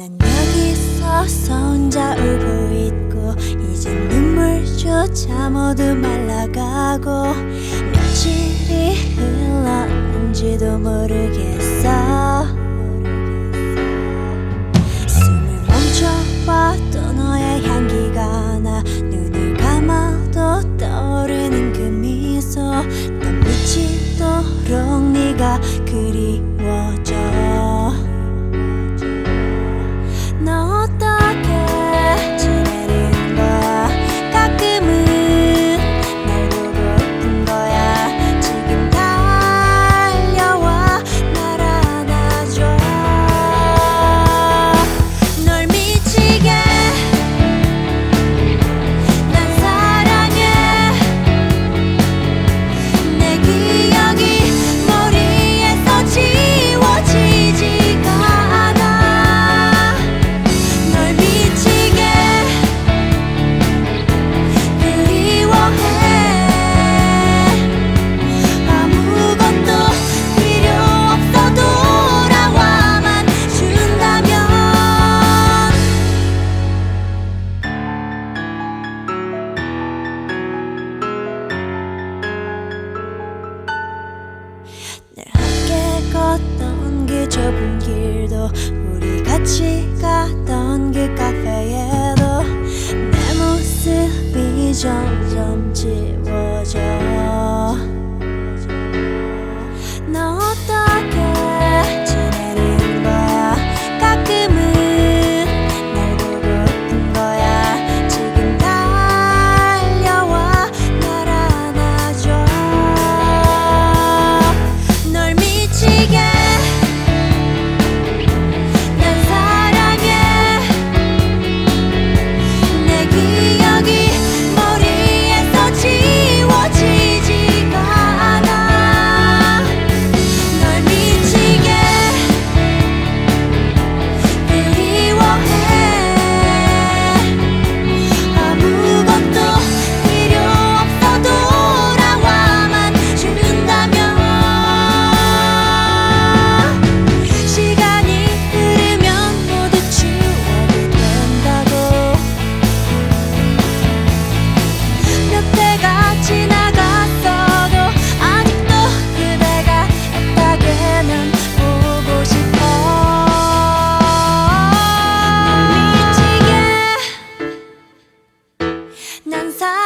난 여기 서서 혼자 울고 있고 이제 눈물조차 모두 말라가고 며칠이 흘렀는지도 모르게 좁은 길도 우리 같이 갔던 그 카페에도 내 모습이 점점 지 难猜